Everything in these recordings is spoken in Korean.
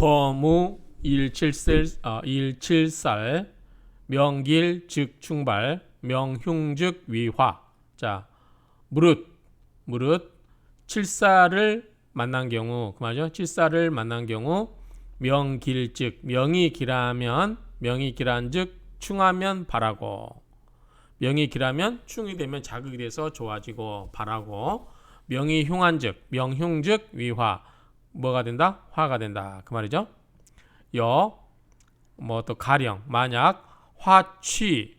범우 일칠살 어, 일칠살 명길 즉 충발 명흉 즉 위화. 자 무릇 무릇. 칠사를 만난 경우 그 말이죠. 칠사를 만난 경우 명길 즉 명이 길하면 명이 길한 즉 충하면 바라고. 명이 길하면 충이 되면 자극이 돼서 좋아지고 바라고. 명이 흉한 즉 명흉 즉 위화 뭐가 된다? 화가 된다. 그 말이죠. 여 뭐 또 가령 만약 화취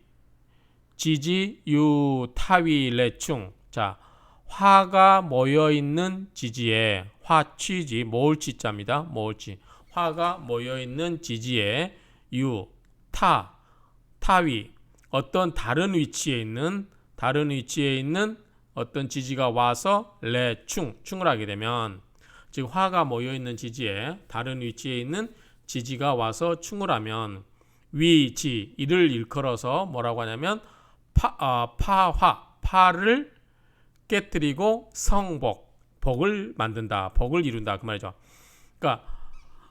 지지 유 타위 레충. 자 화가 모여 있는 지지에 화취지 모을치자입니다. 모을치 화가 모여 있는 지지에 유 타 타위. 어떤 다른 위치에 있는 다른 위치에 있는 어떤 지지가 와서 레충 충을 하게 되면 즉 화가 모여 있는 지지에 다른 위치에 있는 지지가 와서 충을 하면 위지 이를 일컬어서 뭐라고 하냐면 파, 아, 파화 파를 깨뜨리고 성복 복을 만든다 복을 이룬다 그 말이죠. 그러니까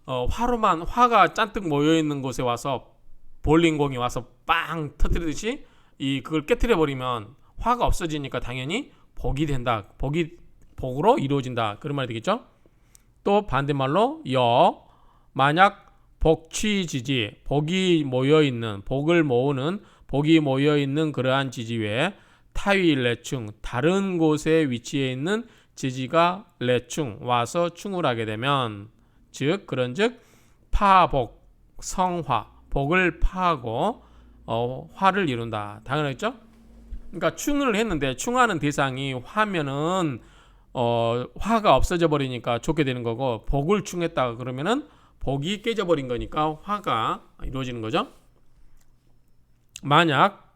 어, 화로만 화가 잔뜩 모여 있는 곳에 와서 볼링공이 와서 빵 터뜨리듯이 이 그걸 깨뜨려 버리면 화가 없어지니까 당연히 복이 된다 복이 복으로 이루어진다 그런 말이 되겠죠. 또 반대말로 여 만약 복취지지 복이 모여 있는 복을 모으는 복이 모여 있는 그러한 지지 외에 타위 레충 다른 곳에 위치해 있는 지지가 레충 와서 충을 하게 되면 즉 그런즉 파복 성화 복을 파하고 어, 화를 이룬다 당연하겠죠? 그러니까 충을 했는데 충하는 대상이 화면은 어, 화가 없어져 버리니까 좋게 되는 거고 복을 충했다 그러면은 복이 깨져 버린 거니까 화가 이루어지는 거죠. 만약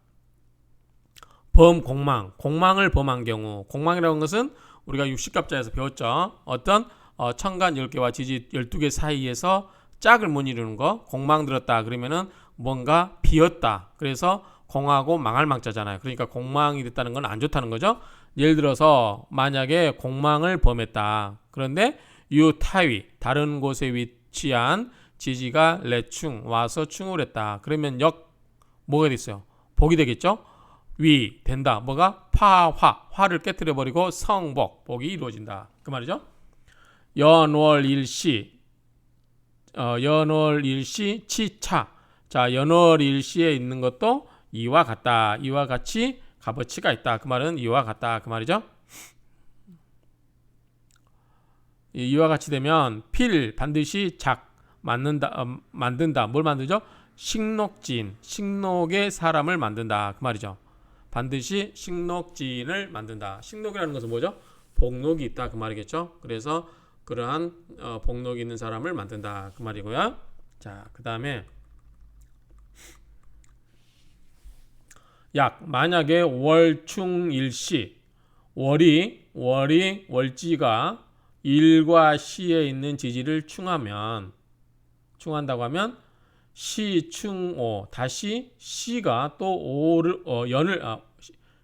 범 공망, 공망을 범한 경우, 공망이라는 것은 우리가 육식갑자에서 배웠죠. 어떤 어, 천간 10개와 지지 12개 사이에서 짝을 못 이루는 거, 공망 들었다 그러면은 뭔가 비었다. 그래서 공하고 망할 망자잖아요. 그러니까 공망이 됐다는 건 안 좋다는 거죠. 예를 들어서 만약에 공망을 범했다. 그런데 유타위 다른 곳에 위치한 지지가 레충 와서 충을 했다. 그러면 역 뭐가 됐어요? 복이 되겠죠? 위 된다. 뭐가 파화 화를 깨뜨려 버리고 성복 복이 이루어진다. 그 말이죠. 연월 일시 어, 연월 일시 치차 자 연월 일시에 있는 것도 이와 같다. 이와 같이 값어치가 있다. 그 말은 이와 같다. 그 말이죠. 이와 같이 되면 필 반드시 작 만든다 어, 만든다. 뭘 만들죠? 식록진 식록의 사람을 만든다. 그 말이죠. 반드시 식록진을 만든다. 식록이라는 것은 뭐죠? 복록이 있다 그 말이겠죠. 그래서 그러한 어, 복록이 있는 사람을 만든다 그 말이고요. 자, 그 다음에 약 만약에 월충일시 월이 월이 월지가 일과 시에 있는 지지를 충하면 충한다고 하면 시충오 다시 시가 또 오를 어, 연을 아,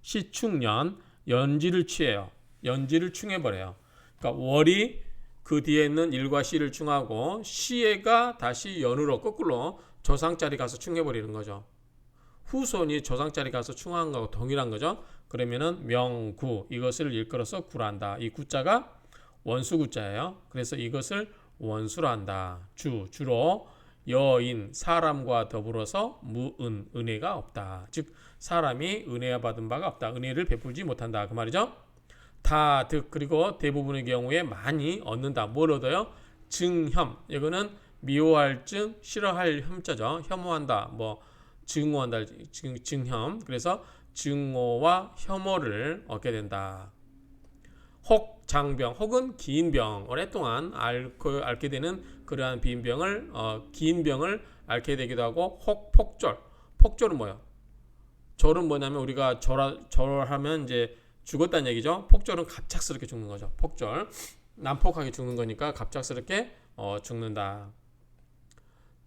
시충년 연지를 취해요. 연지를 충해 버려요. 그러니까 월이 그 뒤에 있는 일과 시를 충하고 시에가 다시 연으로 거꾸로 조상자리 가서 충해 버리는 거죠. 후손이 조상자리 가서 충한 거하고 동일한 거죠. 그러면은 명구 이것을 일컬어서 구란다. 이 구자가 원수 구자예요. 그래서 이것을 원수로 한다. 주 주로 여인 사람과 더불어서 무은 은혜가 없다. 즉 사람이 은혜 받은 바가 없다. 은혜를 베풀지 못한다. 그 말이죠. 다득 그리고 대부분의 경우에 많이 얻는다. 뭘 얻어요? 증혐. 이거는 미워할 증, 싫어할 혐자죠. 혐오한다. 뭐 증오한다. 증, 증혐. 그래서 증오와 혐오를 얻게 된다. 혹 장병 혹은 긴 병 오랫동안 앓고 앓게 되는 그러한 빈 병을 어, 긴 병을 앓게 되기도 하고 혹 폭절 폭절은 뭐야? 절은 뭐냐면 우리가 절하, 절하면 이제 죽었다는 얘기죠. 폭절은 갑작스럽게 죽는 거죠. 폭절 난폭하게 죽는 거니까 갑작스럽게 어, 죽는다.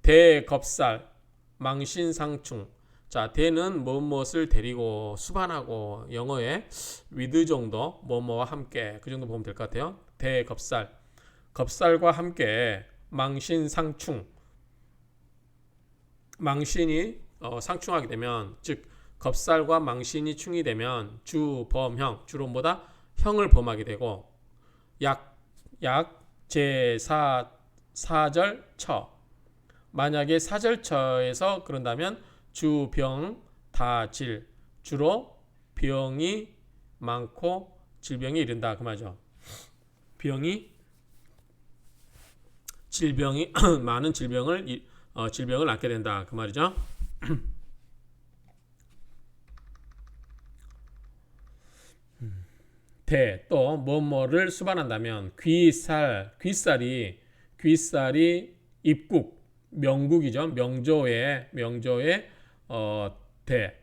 대겁살 망신상충. 자, 대는 무엇을 데리고 수반하고 영어에 with 정도 뭐뭐와 함께 그 정도 보면 될 것 같아요. 대겁살. 겁살과 함께 망신 상충. 망신이 어, 상충하게 되면 즉 겁살과 망신이 충이 되면 주범형. 주로 뭐다? 형을 범하게 되고 약 약 제사 사절 처 만약에 사절처에서 그런다면 주병 다질 주로 병이 많고 질병이 이른다 그 말이죠. 병이 질병이 많은 질병을 이- 어, 질병을 낳게 된다 그 말이죠. 대또 뭐뭐를 수반한다면 귀살 귀살이 귀살이 입국 명국이죠. 명조의 명조의 어 대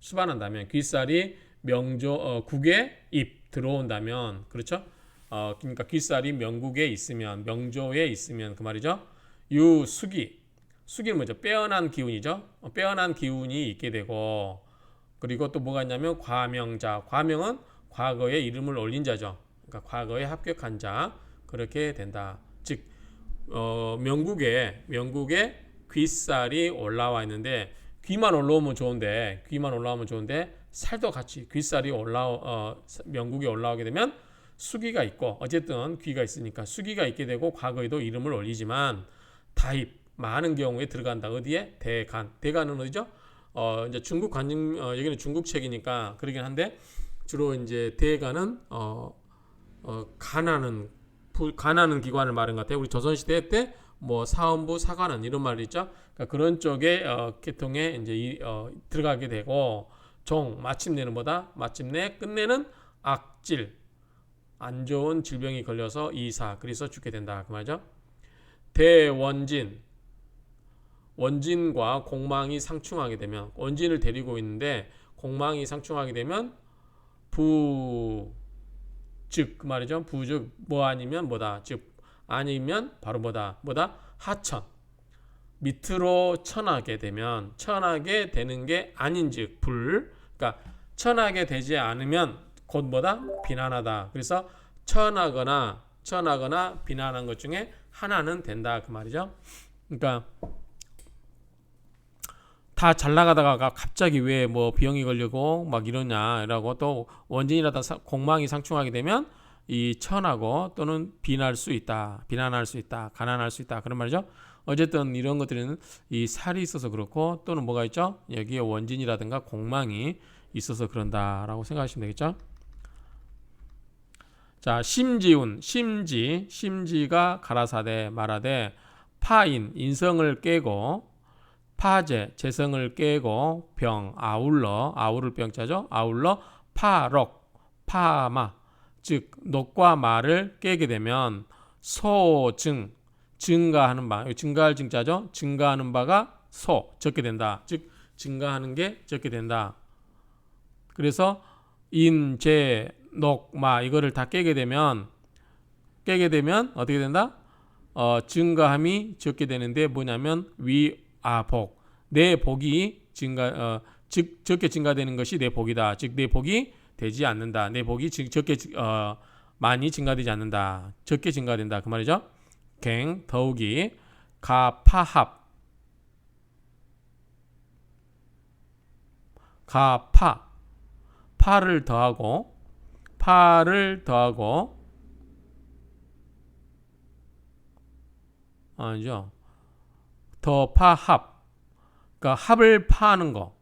수반한다면 귀살이 명조 어, 국에 입 들어온다면 그렇죠? 어 그러니까 귀살이 명국에 있으면 명조에 있으면 그 말이죠. 유수기. 수기는 뭐죠? 빼어난 기운이죠. 어, 빼어난 기운이 있게 되고 그리고 또 뭐가 있냐면 과명자. 과명은 과거에 이름을 올린 자죠. 그러니까 과거에 합격한 자. 그렇게 된다. 즉 어, 명국에 명국에 귓살이 올라와 있는데 귀만 올라오면 좋은데 귀만 올라오면 좋은데 살도 같이 귓살이 올라 어, 명국에 올라오게 되면 수기가 있고 어쨌든 귀가 있으니까 수기가 있게 되고 과거에도 이름을 올리지만 다입 많은 경우에 들어간다. 어디에? 대간. 대간은 어디죠? 어 이제 중국 관증 어, 여기는 중국 책이니까 그러긴 한데 주로 이제 대간은 어, 어 간하는 부- 간하는 기관을 말한 것 같아요. 우리 조선 시대 때 뭐 사원부 사관은 이런 말이 있죠. 그러니까 그런 쪽에 어, 계통에 이제 이, 어, 들어가게 되고 종 마침내는 뭐다? 마침내 끝내는 악질 안 좋은 질병이 걸려서 이사 그래서 죽게 된다 그 말이죠. 대원진 원진과 공망이 상충하게 되면 원진을 데리고 있는데 공망이 상충하게 되면 부 즉 그 말이죠. 부즉 뭐 아니면 뭐다. 즉 아니면 바로 뭐다. 뭐다? 하천. 밑으로 천하게 되면 천하게 되는 게 아닌즉 불. 그러니까 천하게 되지 않으면 곧 뭐다? 비난하다. 그래서 천하거나 천하거나 비난한 것 중에 하나는 된다 그 말이죠. 그러니까 다 잘 나가다가 갑자기 왜 뭐 비형이 걸리고 막 이러냐라고 또 원진이라다 사- 공망이 상충하게 되면 이 천하고 또는 비난할 수 있다, 비난할 수 있다, 가난할 수 있다 그런 말이죠. 어쨌든 이런 것들은 이 살이 있어서 그렇고 또는 뭐가 있죠? 여기에 원진이라든가 공망이 있어서 그런다라고 생각하시면 되겠죠. 자, 심지운, 심지, 심지가 가라사대 말하되 파인, 인성을 깨고 파제, 재성을 깨고 병, 아울러, 아우를 병자죠. 아울러 파럭, 파마, 즉 녹과 말을 깨게 되면 소증, 증가하는 바, 증가할 증자죠. 증가하는 바가 소, 적게 된다. 즉 증가하는 게 적게 된다. 그래서 인, 재, 녹, 마 이거를 다 깨게 되면 깨게 되면 어떻게 된다? 어, 증가함이 적게 되는데 뭐냐면 위, 아, 복. 내 복이 증가 어, 즉 적게 증가되는 것이 내 복이다. 즉 내 복이 되지 않는다. 내 복이 즉 적게 증- 어, 많이 증가되지 않는다. 적게 증가된다. 그 말이죠. 갱 더욱이 가파합 가파 파를 더하고 파를 더하고 아니죠. 더 파합 그러니까 합을 파하는 거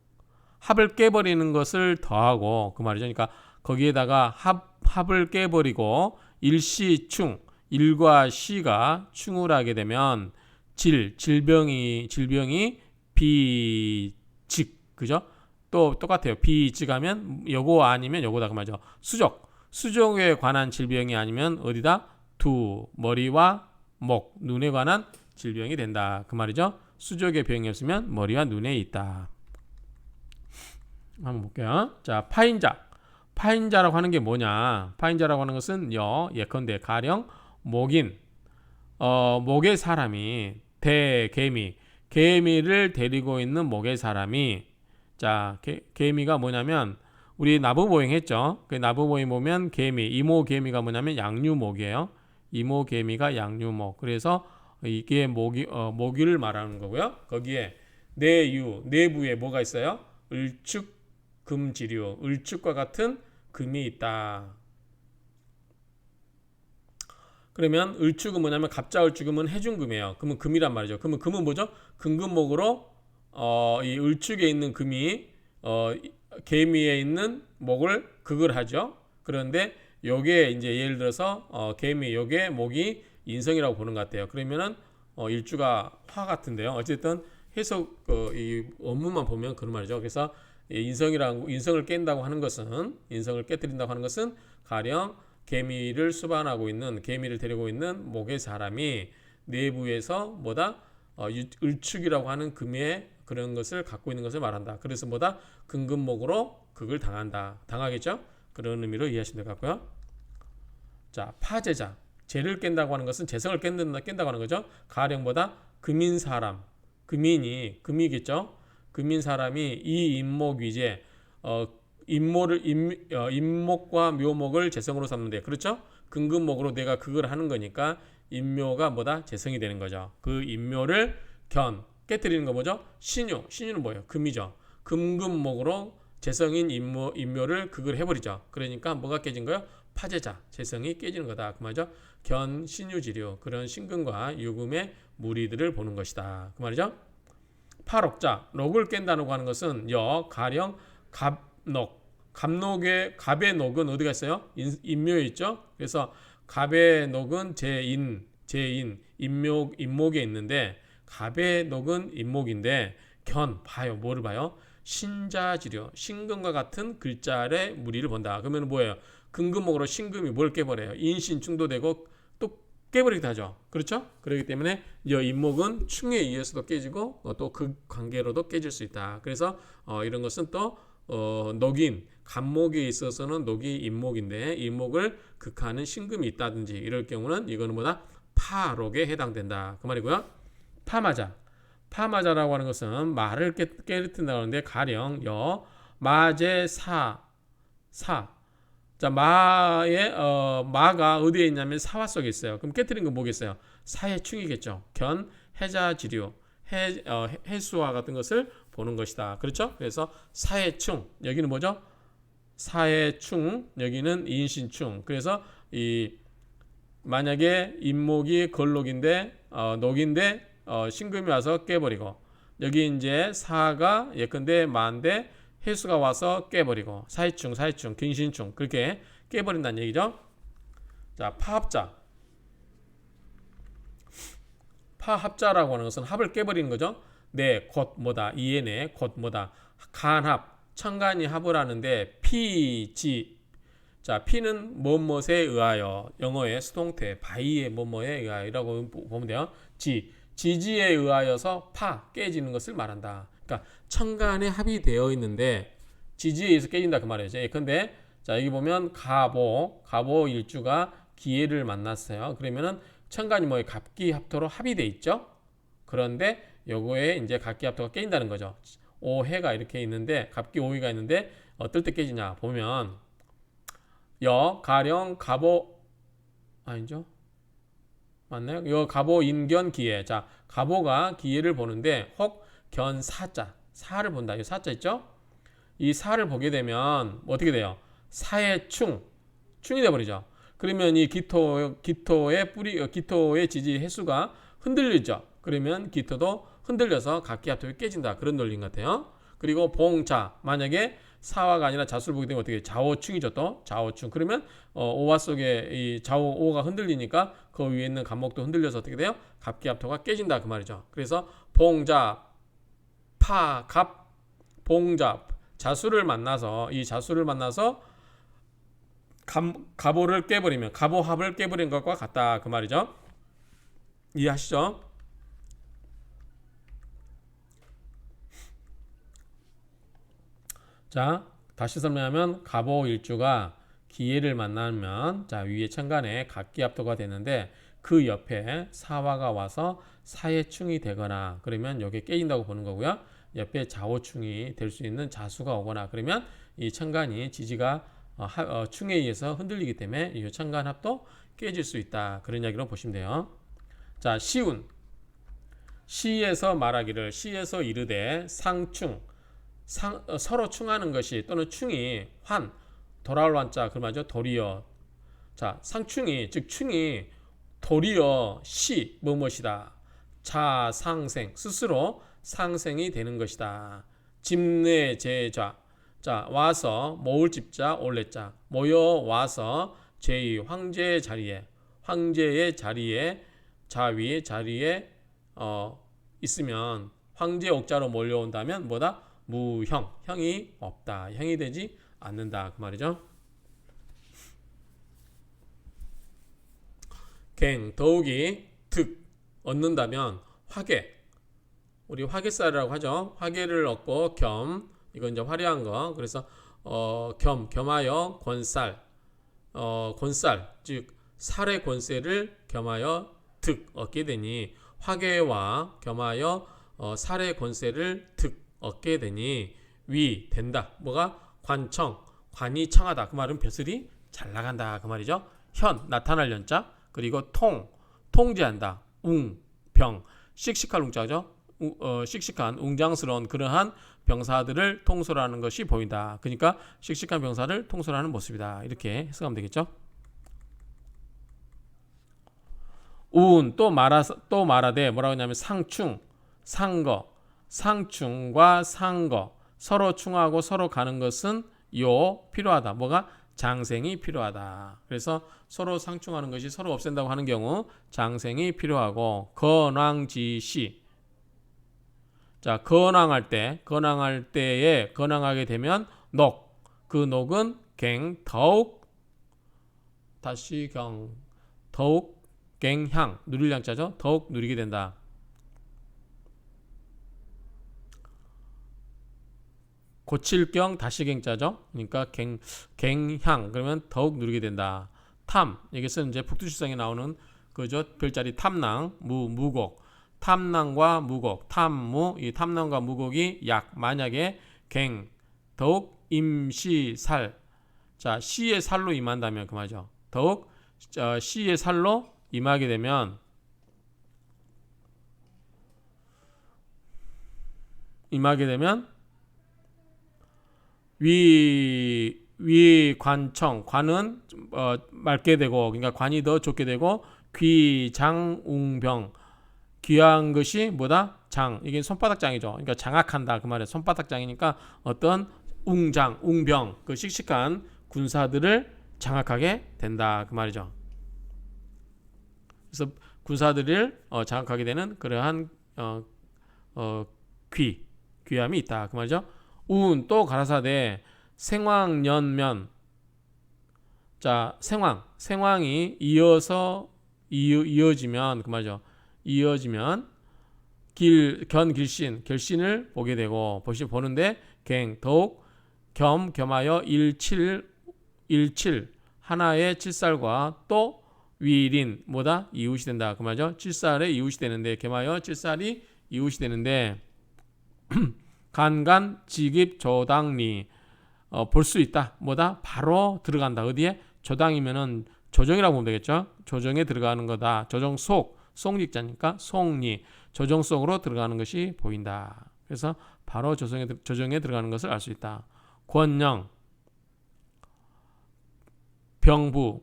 합을 깨버리는 것을 더하고 그 말이죠. 그러니까 거기에다가 합 합을 깨버리고 일시충 일과 시가 충을 하게 되면 질 질병이 질병이 비직 그죠? 또 똑같아요. 비직하면 요거 아니면 요거다 그 말이죠. 수족 수족에 관한 질병이 아니면 어디다 두 머리와 목 눈에 관한 질병이 된다 그 말이죠. 수족의 병이 없으면 머리와 눈에 있다. 한번 볼게요. 자, 파인자. 파인자라고 하는 게 뭐냐? 파인자라고 하는 것은 여 예컨대 가령 목인 어, 목의 사람이 대개미 개미를 데리고 있는 목의 사람이 자, 개, 개미가 뭐냐면 우리 나부보행 했죠. 그 나부보행 보면 개미, 이모 개미가 뭐냐면 양류목이에요. 이모 개미가 양류목. 그래서 이게 모기 어, 모기를 말하는 거고요. 거기에 내유 내부에 뭐가 있어요? 을축 금지류 을축과 같은 금이 있다. 그러면 을축은 뭐냐면 갑자 을축금은 해중금이에요. 그러면 금이란 말이죠. 그러면 금은 뭐죠? 금금목으로 어, 이 을축에 있는 금이 어, 이- 개미에 있는 목을 극을 하죠. 그런데 요게 이제 예를 들어서 어, 개미 요게 목이 인성이라고 보는 것 같아요. 그러면은 어, 일주가 화 같은데요. 어쨌든 해석 어, 이 원문만 보면 그런 말이죠. 그래서 이 인성이라고 인성을 깬다고 하는 것은 인성을 깨뜨린다고 하는 것은 가령 개미를 수반하고 있는 개미를 데리고 있는 목의 사람이 내부에서 뭐다 어, 유- 을축이라고 하는 금의 그런 것을 갖고 있는 것을 말한다. 그래서 뭐다 근근목으로 극을 당한다. 당하겠죠? 그런 의미로 이해하시면 될 것 같고요. 자, 파제자. 죄를 깬다고 하는 것은 재성을 깬다, 깬다고 하는 거죠. 가령보다 금인 사람. 금인이 금이겠죠. 금인 사람이 이 임목 위제 어 임모를 임, 어, 임목과 묘목을 재성으로 삼는데 그렇죠? 근근목으로 내가 그걸 하는 거니까 임묘가 뭐다 재성이 되는 거죠. 그 임묘를 견 깨뜨리는 거 뭐죠? 신유 신유는 뭐예요? 금이죠. 금근목으로 재성인 임묘 임묘를 그걸 해버리죠. 그러니까 뭐가 깨진 거예요? 파제자 재성이 깨지는 거다 그 말이죠. 견 신유지류 그런 신금과 유금의 무리들을 보는 것이다 그 말이죠. 팔옥자 록을 깬다고 하는 것은 여 가령 갑록 갑록의 갑의 녹은 어디가 있어요? 인, 인묘에 있죠. 그래서 갑의 녹은 제인 제인 인목 인목에 있는데 갑의 녹은 인목인데 견 봐요 뭐를 봐요? 신자지료 신금과 같은 글자의 무리를 본다. 그러면 뭐예요? 근금목으로 신금이 뭘 깨버려요? 인신 충도되고 또 깨버리기도 하죠. 그렇죠? 그렇기 때문에 이 인목은 충에 의해서도 깨지고 어, 또그 관계로도 깨질 수 있다. 그래서 어, 이런 것은 또 어, 녹인 간목에 있어서는 녹이 인목인데 인목을 극하는 신금이 있다든지 이럴 경우는 이거는 뭐다 파록에 해당된다. 그 말이고요. 파마자 파마자라고 하는 것은 말을 깨, 깨뜨린다고 하는데 가령 여 마제 사 사 자, 마의 어, 마가 어디에 있냐면 사화 속에 있어요. 그럼 깨뜨린 건 뭐겠어요? 사의 충이겠죠. 견, 해자, 지류, 해, 어, 해- 해수와 같은 것을 보는 것이다. 그렇죠? 그래서 사의 충 여기는 뭐죠? 사의 충 여기는 인신충. 그래서 이 만약에 인목이 걸록인데 어, 녹인데 어, 신금이 와서 깨버리고 여기 이제 사가 예컨대 만대 해수가 와서 깨버리고 사회충 사회충 근신충 그렇게 깨버린다는 얘기죠. 자 파합자 파합자라고 하는 것은 합을 깨버리는 거죠. 네, 곧 뭐다 이에네 곧 뭐다 간합 천간이 합을 하는데 피지 자 피는 뭐뭇에 의하여 영어의 수동태 바이의 뭐뭐에 의하여라고 보면 돼요. 지 지지에 의하여서 파 깨지는 것을 말한다. 그러니까 천간에 합이 되어 있는데 지지에 의해서 깨진다 그 말이죠. 예컨대 자 여기 보면 가보 가보 일주가 기해를 만났어요. 그러면은 천간이 뭐에 갑기 합토로 합이 돼 있죠. 그런데 요거에 이제 갑기 합토가 깨진다는 거죠. 오해가 이렇게 있는데 갑기 오해가 있는데 어떨 때 깨지냐 보면 여 가령 가보 아니죠? 맞나요? 여 가보 인견 기해. 자, 가보가 기해를 보는데 혹 견 사자 사를 본다. 이 사자 있죠? 이 사를 보게 되면 어떻게 돼요? 사의 충 충이 돼 버리죠. 그러면 이 기토 기토의 뿌리 어, 기토의 지지 해수가 흔들리죠. 그러면 기토도 흔들려서 각기 합토가 깨진다. 그런 논리인 것 같아요. 그리고 봉자 만약에 사화가 아니라 자수를 보게 되면 어떻게 좌오충이죠 또 좌오충 그러면 어, 오화 속에 이 좌오 오가 흔들리니까 그 위에 있는 간목도 흔들려서 어떻게 돼요 갑기합토가 깨진다 그 말이죠 그래서 봉자 파 갑 봉자 자수를 만나서 이 자수를 만나서 감, 가보를 깨버리면 가보합을 깨버린 것과 같다 그 말이죠 이해하시죠? 자, 다시 설명하면 갑오 일주가 기회를 만나면 자 위에 천간에 각기합도가 되는데 그 옆에 사화가 와서 사해충이 되거나 그러면 여기 깨진다고 보는 거고요. 옆에 좌오충이 될 수 있는 자수가 오거나 그러면 이 천간이 지지가 어, 하, 어, 충에 의해서 흔들리기 때문에 이 천간 합도 깨질 수 있다. 그런 이야기로 보시면 돼요. 자, 시운. 시에서 말하기를 시에서 이르되 상충. 상, 어, 서로 충하는 것이 또는 충이 환 돌아올 환자 그 말이죠. 도리어. 자 상충이 즉 충이 도리어 시 무엇이다? 자 상생. 스스로 상생이 되는 것이다. 집내 제자. 자 와서 모을 집자 올레자. 모여 와서 제2 황제의 자리에 황제의 자리에 자위 자리에 어 있으면 황제 옥자로 몰려온다면 뭐다? 무형. 형이 없다. 형이 되지 않는다. 그 말이죠. 갱 더욱이 득 얻는다면 화계 우리 화계살이라고 하죠. 화계를 얻고 겸 이건 이제 화려한 거. 그래서 어, 겸 겸하여 권살. 어, 권살. 즉 살의 권세를 겸하여 득 얻게 되니 화계와 겸하여 어, 살의 권세를 득 얻게 되니 위 된다. 뭐가? 관청. 관이 청하다. 그 말은 벼슬이 잘 나간다. 그 말이죠. 현 나타날 연자. 그리고 통. 통제한다. 웅 병. 씩씩할 웅자죠. 우- 어, 씩씩한 웅장스러운 그러한 병사들을 통솔하는 것이 보인다. 그러니까 씩씩한 병사를 통솔하는 모습이다. 이렇게 해석하면 되겠죠? 우운 또 말하 또 말하되 뭐라고 하냐면 상충 상거 상충과 상거. 서로 충하고 서로 가는 것은 요 필요하다. 뭐가? 장생이 필요하다. 그래서 서로 상충하는 것이 서로 없앤다고 하는 경우 장생이 필요하고 건왕지시 자 건왕할 때 건왕할 때에 건왕하게 되면 녹 그 녹은 갱 더욱 다시 경 더욱 갱향 누릴 양자죠. 더욱 누리게 된다. 고칠 경 다시 갱자죠. 그러니까 갱 갱향 그러면 더욱 누리게 된다. 탐 여기서 이제 북두칠성에 나오는 그죠 별자리 탐낭 무 무곡 탐낭과 무곡 탐무 이 탐낭과 무곡이 약 만약에 갱 더욱 임시 살 자 시의 살로 임한다면 그 말이죠. 더욱 어, 시의 살로 임하게 되면 임하게 되면 위 위관청 관은 어, 맑게 되고 그러니까 관이 더 좋게 되고 귀장웅병 귀한 것이 뭐다? 장. 이게 손바닥 장이죠. 그러니까 장악한다. 그 말이에요. 손바닥 장이니까 어떤 웅장 웅병 그 씩씩한 군사들을 장악하게 된다. 그 말이죠. 그래서 군사들을 어, 장악하게 되는 그러한 어, 어, 귀 귀함이 있다. 그 말이죠. 운 또 가라사대 생왕연면. 자 생왕. 생왕이 이어서 이어, 이어지면 그 말이죠. 이어지면 길 견 길신 결신을 보게 되고 보시 보는데 갱 더욱 겸 겸하여 일칠 일칠 하나의 칠살과 또 위린 뭐다 이웃이 된다 그 말이죠. 칠살의 이웃이 되는데 겸하여 칠살이 이웃이 되는데 간간 지깁 조당리 어, 볼 수 있다 뭐다 바로 들어간다 어디에 조당이면은 조정이라고 보면 되겠죠. 조정에 들어가는 거다. 조정 속 속직자니까 속리 조정 속으로 들어가는 것이 보인다. 그래서 바로 조정에 조정에 들어가는 것을 알 수 있다. 권영 병부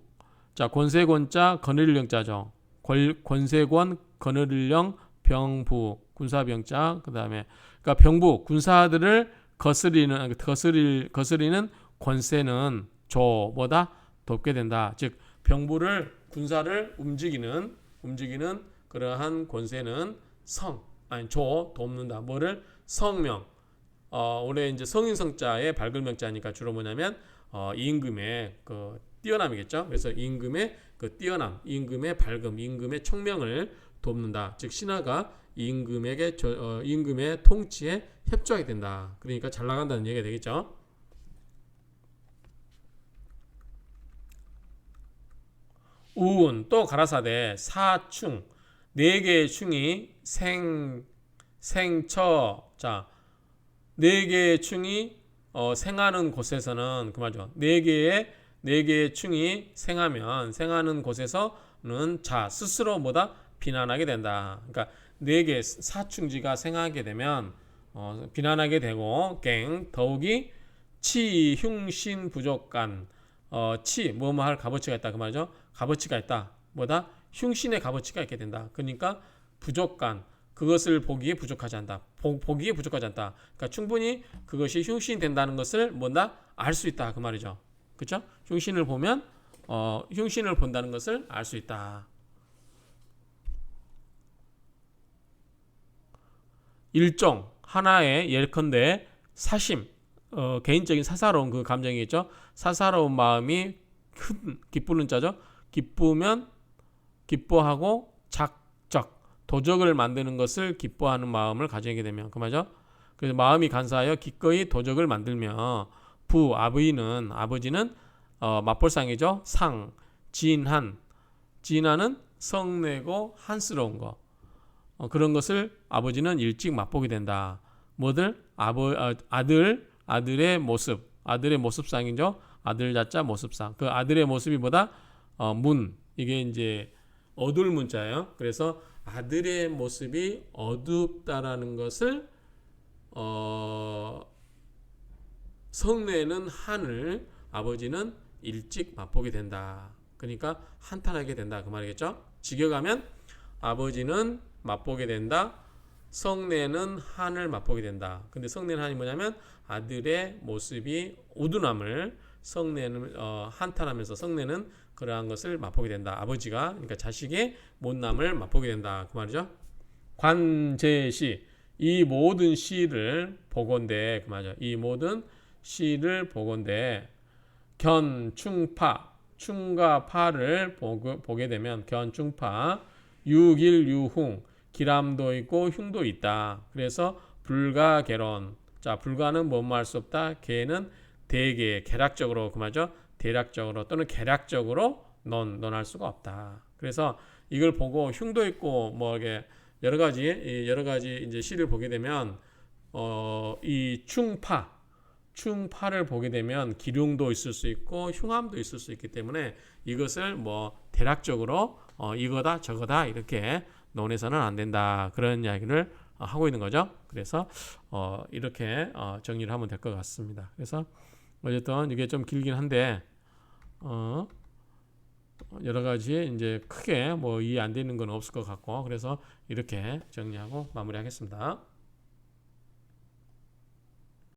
자 권세권자 거느릴령자죠. 권, 권세권 거느릴령 병부 군사병자 그다음에 그러니까 병부 군사들을 거스리는 거스릴 거스리는 권세는 조보다 돕게 된다. 즉 병부를 군사를 움직이는 움직이는 그러한 권세는 성 아니 조 돕는다. 뭐를 성명 어, 올해 이제 성인 성자의 발글명자니까 주로 뭐냐면 어, 임금의 그 뛰어남이겠죠. 그래서 임금의 그 뛰어남, 임금의 발금, 임금의 총명을 돕는다. 즉 신하가 임금에게 저, 어, 임금의 통치에 협조하게 된다. 그러니까 잘 나간다는 얘기가 되겠죠. 우운 또 가라사대 사충 네 개의 충이 생 생처 자네 개의 충이 어, 생하는 곳에서는 그 말이죠. 네 개의 네 개의 충이 생하면 생하는 곳에서는 자 스스로 뭐다 비난하게 된다. 그러니까 네 개 사충지가 생하게 되면 어, 비난하게 되고 갱 더욱이 치 흉신 부족간 어, 치 뭐뭐 할 값어치가 있다 그 말이죠. 값어치가 있다. 뭐다? 흉신의 값어치가 있게 된다. 그러니까 부족간 그것을 보기에 부족하지 않다. 보, 보기에 부족하지 않다. 그러니까 충분히 그것이 흉신이 된다는 것을 뭐다? 알 수 있다 그 말이죠. 그렇죠? 흉신을 보면 어, 흉신을 본다는 것을 알 수 있다. 일종 하나의 예컨대 사심 어, 개인적인 사사로운 그 감정이 있죠. 사사로운 마음이 큰 기쁘는 자죠. 기쁘면 기뻐하고 작적 도적을 만드는 것을 기뻐하는 마음을 가지게 되면 그 말이죠. 그래서 마음이 간사하여 기꺼이 도적을 만들며 부 아버지는 아버지는 어, 맞벌상이죠. 상 진한 진한은 성내고 한스러운 거 어, 그런 것을 아버지는 일찍 맛보게 된다. 뭐들 아버 아, 아들 아들의 모습 아들의 모습상이죠. 아들 자자 모습상 그 아들의 모습이 뭐다 어, 문 이게 이제 어두울 문자예요. 그래서 아들의 모습이 어둡다라는 것을 어, 성내는 한을 아버지는 일찍 맛보게 된다. 그러니까 한탄하게 된다 그 말이겠죠. 직역하면 아버지는 맛보게 된다. 성내는 한을 맛보게 된다. 근데 성내는 한이 뭐냐면 아들의 모습이 우둔함을 성내는 어, 한탄하면서 성내는 그러한 것을 맛보게 된다. 아버지가 그러니까 자식의 못남을 맛보게 된다. 그 말이죠. 관제시 이 모든 시를 보건대 그 말이죠. 이 모든 시를 보건대 견충파 충과 파를 보게 되면 견충파 유길 유흥 기람도 있고 흉도 있다. 그래서 불가 개론 자 불가는 뭐뭐 할 수 없다. 개는 대개 계략적으로 그 말이죠. 대략적으로 또는 계략적으로 넌 넌할 수가 없다. 그래서 이걸 보고 흉도 있고 뭐 이게 여러 가지 이 여러 가지 이제 시를 보게 되면 어 이 충파 충파를 보게 되면 기륭도 있을 수 있고 흉함도 있을 수 있기 때문에 이것을 뭐 대략적으로 어 이거다 저거다 이렇게 논해서는 안 된다 그런 이야기를 어, 하고 있는 거죠. 그래서 어 이렇게 어 정리를 하면 될 것 같습니다. 그래서 어쨌든 이게 좀 길긴 한데 어 여러 가지 이제 크게 뭐 이해 안 되는 건 없을 것 같고 그래서 이렇게 정리하고 마무리하겠습니다.